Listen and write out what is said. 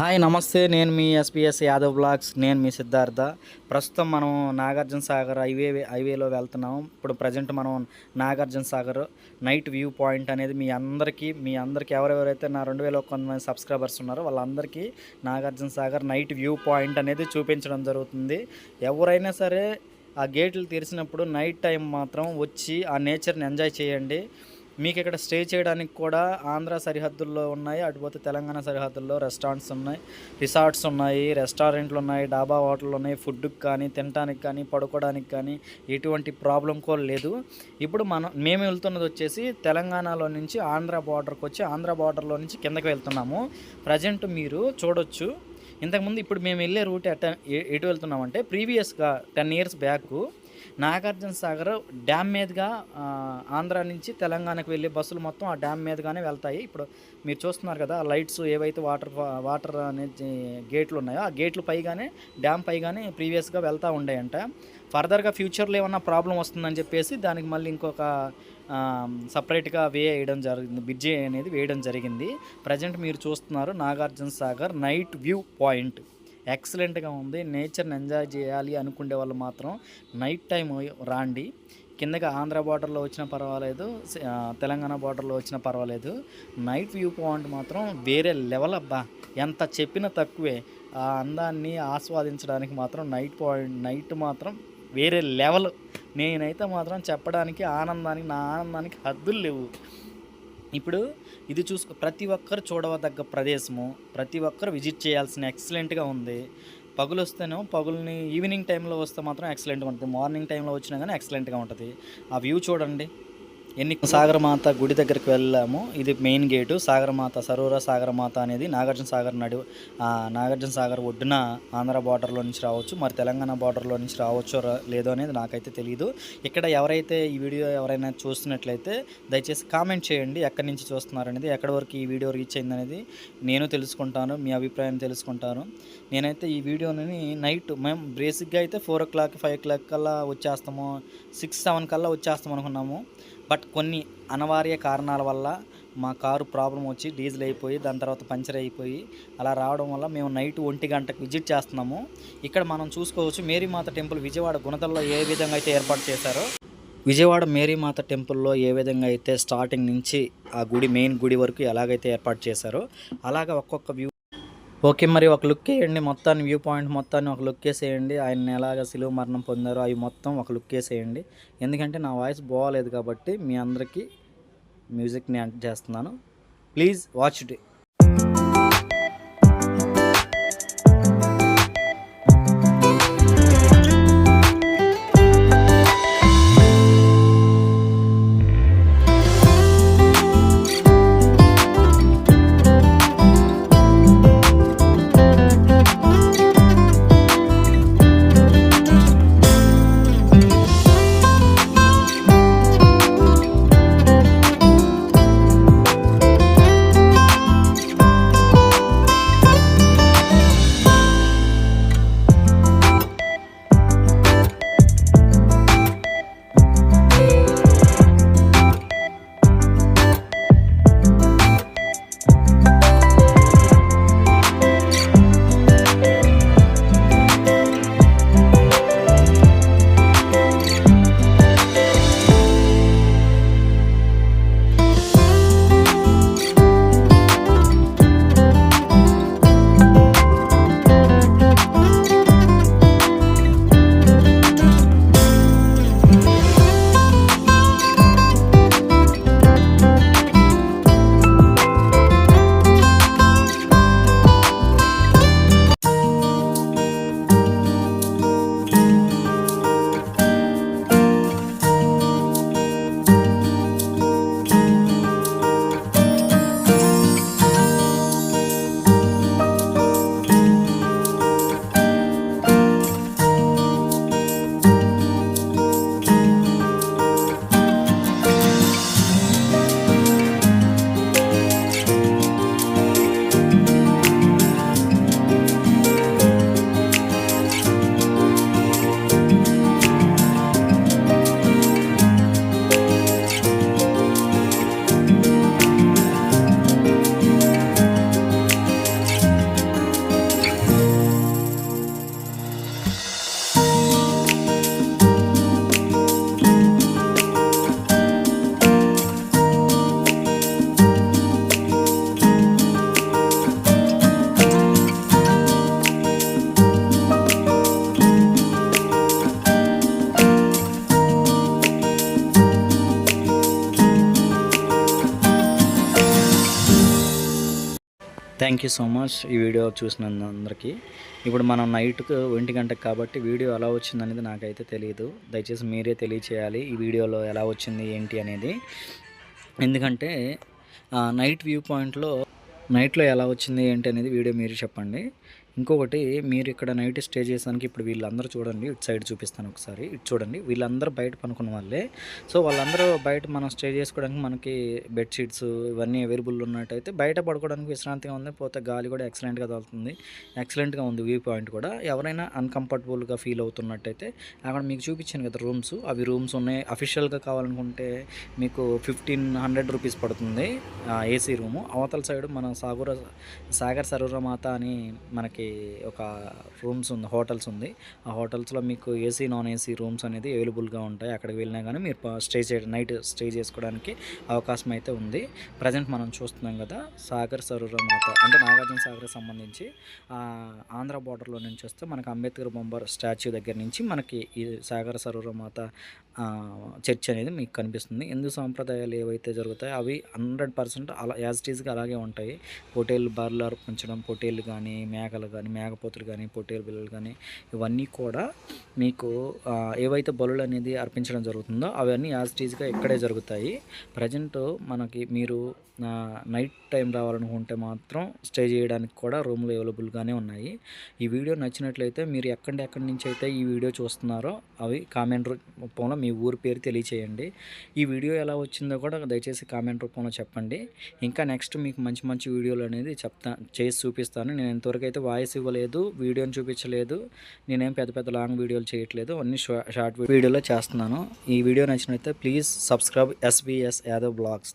Hi నమస్తే. నేను మీ SPS Yadav blogs. నేను మీ సిద్ధార్థ. ప్రస్తుతం మనం నాగార్జున సాగర్ హైవే హైవేలో వెళ్తున్నాం. ఇప్పుడు ప్రజెంట్ మనం Nagarjuna Sagar night view point అనేది మీ అందరికీ మీ అందరికీ ఎవరెవరైతే నా రెండు వేల కొంతమంది సబ్స్క్రైబర్స్ ఉన్నారో వాళ్ళందరికీ Nagarjuna Sagar night view point అనేది చూపించడం జరుగుతుంది. ఎవరైనా సరే ఆ గేట్లు తెరిచినప్పుడు నైట్ టైం మాత్రం వచ్చి ఆ నేచర్ని ఎంజాయ్ చేయండి. మీకు ఇక్కడ స్టే చేయడానికి కూడా ఆంధ్ర సరిహద్దుల్లో ఉన్నాయి అటుపోతే తెలంగాణ సరిహద్దుల్లో రెస్టారెంట్స్ ఉన్నాయి రిసార్ట్స్ ఉన్నాయి రెస్టారెంట్లు ఉన్నాయి డాబా హోటళ్ళు ఉన్నాయి ఫుడ్కి కానీ తినడానికి కానీ పడుకోవడానికి కానీ ఎటువంటి ప్రాబ్లం కూడా లేదు. ఇప్పుడు మనం మేము వెళ్తున్నది వచ్చేసి తెలంగాణలో నుంచి ఆంధ్ర బార్డర్కి వచ్చి ఆంధ్ర బార్డర్లో నుంచి కిందకి వెళ్తున్నాము. ప్రజెంట్ మీరు చూడొచ్చు. ఇంతకుముందు ఇప్పుడు మేము వెళ్ళే రూట్ ఎట ఎటు వెళ్తున్నామంటే ప్రీవియస్గా ten years back Nagarjuna Sagar dam మీదుగా ఆంధ్ర నుంచి తెలంగాణకు వెళ్ళే బస్సులు మొత్తం ఆ డ్యామ్ మీదుగానే వెళ్తాయి. ఇప్పుడు మీరు చూస్తున్నారు కదా లైట్స్ ఏవైతే వాటర్ వాటర్ అనేది గేట్లు ఉన్నాయో ఆ గేట్లు పైగానే డ్యామ్ పైగానే ప్రీవియస్గా వెళ్తూ ఉండేయంట. ఫర్దర్గా ఫ్యూచర్లో ఏమన్నా ప్రాబ్లం వస్తుందని చెప్పేసి దానికి మళ్ళీ ఇంకొక సపరేట్గా వే వేయడం జరిగింది బ్రిడ్జి అనేది వేయడం జరిగింది. ప్రజెంట్ మీరు చూస్తున్నారు Nagarjuna Sagar night view point. ఎక్సలెంట్గా ఉంది. నేచర్ని ఎంజాయ్ చేయాలి అనుకునే వాళ్ళు మాత్రం నైట్ టైం రాండి. కిందకి ఆంధ్ర బార్డర్లో వచ్చినా పర్వాలేదు తెలంగాణ బార్డర్లో వచ్చినా పర్వాలేదు. నైట్ వ్యూ పాయింట్ మాత్రం వేరే లెవెల్ అబ్బా. ఎంత చెప్పినా తక్కువే. ఆ అందాన్ని ఆస్వాదించడానికి మాత్రం నైట్ పాయింట్ నైట్ మాత్రం వేరే లెవెల్. నేనైతే మాత్రం చెప్పడానికి ఆనందానికి నా ఆనందానికి హద్దులు లేవు. ఇప్పుడు ఇది చూసుకో ప్రతి ఒక్కరు చూడదగ్గ ప్రదేశము ప్రతి ఒక్కరు విజిట్ చేయాల్సిన ఎక్సలెంట్గా ఉంది. పగులు వస్తేనో పగుల్ని ఈవినింగ్ టైంలో వస్తే మాత్రం ఎక్సలెంట్గా ఉంటుంది. మార్నింగ్ టైంలో వచ్చినా కానీ ఎక్సలెంట్గా ఉంటుంది. ఆ వ్యూ చూడండి. ఎన్ని సాగరమాత గుడి దగ్గరికి వెళ్ళాము. ఇది మెయిన్ గేటు. సాగరమాత సరోవర సాగరమాత అనేది నాగార్జున సాగర్ నడు నాగార్జున సాగర్ ఒడ్డున ఆంధ్ర బార్డర్లో నుంచి రావచ్చు. మరి తెలంగాణ బార్డర్లో నుంచి రావచ్చో లేదో అనేది నాకైతే తెలియదు ఇక్కడ ఎవరైతే ఈ వీడియో ఎవరైనా చూస్తున్నట్లయితే దయచేసి కామెంట్ చేయండి. ఎక్కడి నుంచి చూస్తున్నారు అనేది ఎక్కడి వరకు ఈ వీడియో రీచ్ అయింది అనేది నేను తెలుసుకుంటాను. మీ అభిప్రాయం తెలుసుకుంటాను. నేనైతే ఈ వీడియోని నైట్ మేము బేసిక్గా అయితే four o'clock five o'clock కల్లా వచ్చేస్తాము. సిక్స్ సెవెన్ కల్లా వచ్చేస్తాం అనుకున్నాము బట్ కొన్ని అనివార్య కారణాల వల్ల మా కారు ప్రాబ్లం వచ్చి డీజిల్ అయిపోయి దాని తర్వాత పంచర్ అయిపోయి అలా రావడం వల్ల మేము నైట్ ఒంటి గంటకు విజిట్ చేస్తున్నాము. ఇక్కడ మనం చూసుకోవచ్చు మేరీమాత టెంపుల్ విజయవాడ గుణదల్లో ఏ విధంగా అయితే ఏర్పాటు చేశారో. విజయవాడ మేరీమాత టెంపుల్లో ఏ విధంగా అయితే స్టార్టింగ్ నుంచి ఆ గుడి మెయిన్ గుడి వరకు ఎలాగైతే ఏర్పాటు చేశారో అలాగ ఒక్కొక్క వ్యూ ఓకే మరి ఒక లుక్ వేయండి. మొత్తాన్ని వ్యూ పాయింట్ మొత్తాన్ని ఒక లుక్ వేసేయండి. ఆయన ఎలాగ సిలువ మరణం పొందారో అవి మొత్తం ఒక లుక్ వేసేయండి. ఎందుకంటే నా వాయిస్ బాగాలేదు కాబట్టి మీ అందరికీ మ్యూజిక్ని యాడ్ చేస్తున్నాను. Please watch it thank you so much ఈ వీడియో చూసినందరికీ ఇప్పుడు మనం నైట్కు ఒంటి గంటకు కాబట్టి వీడియో ఎలా వచ్చింది అనేది నాకైతే తెలియదు దయచేసి మీరే తెలియచేయాలి ఈ వీడియోలో ఎలా వచ్చింది ఏంటి అనేది. ఎందుకంటే నైట్ వ్యూ పాయింట్లో నైట్లో ఎలా వచ్చింది ఏంటి అనేది వీడియో మీరు చెప్పండి. ఇంకొకటి మీరు ఇక్కడ నైట్ స్టే చేసానికి ఇప్పుడు వీళ్ళందరూ చూడండి ఇటు సైడ్ చూపిస్తాను ఒకసారి. ఇటు చూడండి వీళ్ళందరూ బయట పనుకున్న వాళ్ళే. సో వాళ్ళందరూ బయట మనం స్టే చేసుకోవడానికి మనకి బెడ్షీట్స్ ఇవన్నీ అవైలబుల్ ఉన్నట్టయితే బయట పడుకోవడానికి విశ్రాంతిగా ఉంది పోతే గాలి కూడా ఎక్సలెంట్గా తగులుతుంది. ఎక్సలెంట్గా ఉంది వ్యూ పాయింట్ కూడా. ఎవరైనా అన్కంఫర్టబుల్గా ఫీల్ అవుతున్నట్టయితే అక్కడ మీకు చూపించాను కదా రూమ్స్. అవి రూమ్స్ ఉన్నాయి. అఫీషియల్గా కావాలనుకుంటే మీకు ఫిఫ్టీన్ హండ్రెడ్ రూపీస్ పడుతుంది ఏసీ రూము. అవతల సైడ్ మన సాగుర సాగర్ సరోరమాత అని మనకి ఒక రూమ్స్ ఉంది హోటల్స్ ఉంది. ఆ హోటల్స్లో మీకు ఏసీ నాన్ ఏసీ రూమ్స్ అనేది అవైలబుల్గా ఉంటాయి. అక్కడికి వెళ్ళినా కానీ మీరు స్టే చే నైట్ స్టే చేసుకోవడానికి అవకాశం అయితే ఉంది. ప్రజెంట్ మనం చూస్తున్నాం కదా సాగర్ సరోరమాత అంటే నాగార్జున సాగర్ సంబంధించి ఆంధ్ర బార్డర్లో నుంచి వస్తే మనకు అంబేద్కర్ బొంబర్ స్టాచ్యూ దగ్గర నుంచి మనకి ఈ సాగర సరూర మాత చర్చ్ అనేది మీకు కనిపిస్తుంది. హిందూ సాంప్రదాయాలు ఏవైతే జరుగుతాయో అవి హండ్రెడ్ పర్సెంట్ అలా యాజ్ టీజ్గా అలాగే ఉంటాయి. పొటేల్ బర్లు అర్పించడం పొటేళ్ళు కానీ మేకలు కానీ మేకపోతులు కానీ పొట్టేరు పిల్లలు కానీ ఇవన్నీ కూడా మీకు ఏవైతే బలులు అనేది అర్పించడం జరుగుతుందో అవన్నీ యాజ్ టీజ్గా ఇక్కడే జరుగుతాయి. ప్రజెంట్ మనకి మీరు నైట్ టైం రావాలనుకుంటే మాత్రం స్టే చేయడానికి కూడా రూమ్లు అవైలబుల్గానే ఉన్నాయి. ఈ వీడియో నచ్చినట్లయితే మీరు ఎక్కడి ఎక్కడి నుంచి అయితే ఈ వీడియో చూస్తున్నారో అవి కామెంట్ రూపంలో మీ ఊరి పేరు తెలియచేయండి. ఈ వీడియో ఎలా వచ్చిందో కూడా దయచేసి కామెంట్ రూపంలో చెప్పండి. ఇంకా నెక్స్ట్ మీకు మంచి మంచి వీడియోలు అనేది చెప్తా చేసి చూపిస్తాను. నేను ఇంతవరకు అయితే వాయిస్ ఇవ్వలేదు వీడియోని చూపించలేదు నేనేం పెద్ద పెద్ద లాంగ్ వీడియోలు చేయట్లేదు అన్ని షార్ట్ వీడియోలో చేస్తున్నాను. ఈ వీడియో నచ్చినట్లయితే please subscribe SBS Yadav vlogs.